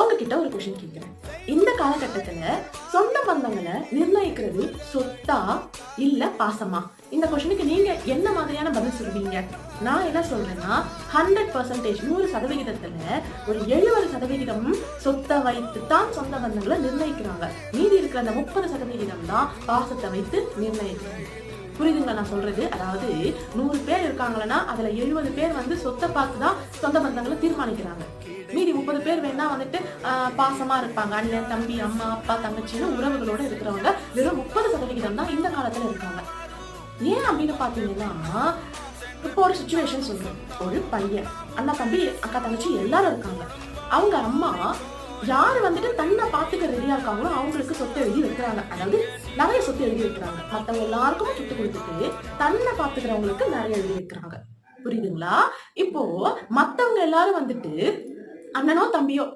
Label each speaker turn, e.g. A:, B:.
A: உங்ககிட்ட ஒரு கொஷின் கேட்குறேன் இந்த காலகட்டத்துல சொந்த பந்தங்களை நிர்ணயிக்கிறது சொத்தா இல்ல பாசமா? இந்த கொஷனுக்கு நீங்க என்ன மாதிரியான பதில் சொல்வீங்க நான் என்ன சொல்றேன்னா ஹண்ட்ரட் பர்சன்டேஜ் நூறு சதவிகிதத்துல ஒரு எழுபது சதவிகிதம் சொத்தை வைத்து தான் சொந்த பந்தங்களை நிர்ணயிக்கிறாங்க. மீதி இருக்கிற அந்த முப்பது சதவிகிதம் தான் பாசத்தை வைத்து நிர்ணயிக்கிறாங்க புரியுதுங்களா நான் சொல்றது? அதாவது நூறு பேர் இருக்காங்களன்னா அதுல எழுபது பேர் வந்து சொத்தை பார்த்து தான் சொந்த பந்தங்களை தீர்மானிக்கிறாங்க. முப்பது பேர் வேணா வந்துட்டு பாசமா இருப்பாங்க. அண்ணன் தம்பி அம்மா அப்பா தங்கச்சின்னு உறவுகளோட இருக்கிறவங்க வெறும் முப்பது சதவிகிதம் தான் இந்த காலத்துல இருக்காங்க. ஏன் அப்படின்னு பாத்தீங்கன்னா இப்போ ஒரு சுச்சுவேஷன் சொல்றேன். ஒரு பையன் அண்ணா தம்பி அக்கா தங்கச்சி எல்லாரும் இருக்காங்க. அவங்க அம்மா யார் வந்துட்டு தன்னை பார்த்துக்க ரெடியா இருக்காங்களோ அவங்களுக்கு சொத்து எழுதி வைக்கிறாங்க. அதாவது நிறைய சொத்து எழுதி வைக்கிறாங்க. மற்றவங்க எல்லாருக்கும் சொத்து கொடுத்துட்டு தன்னை பார்த்துக்கிறவங்களுக்கு நிறைய எழுதி வைக்கிறாங்க. புரியுதுங்களா? இப்போ மத்தவங்க எல்லாரும் வந்துட்டு Amnanón también,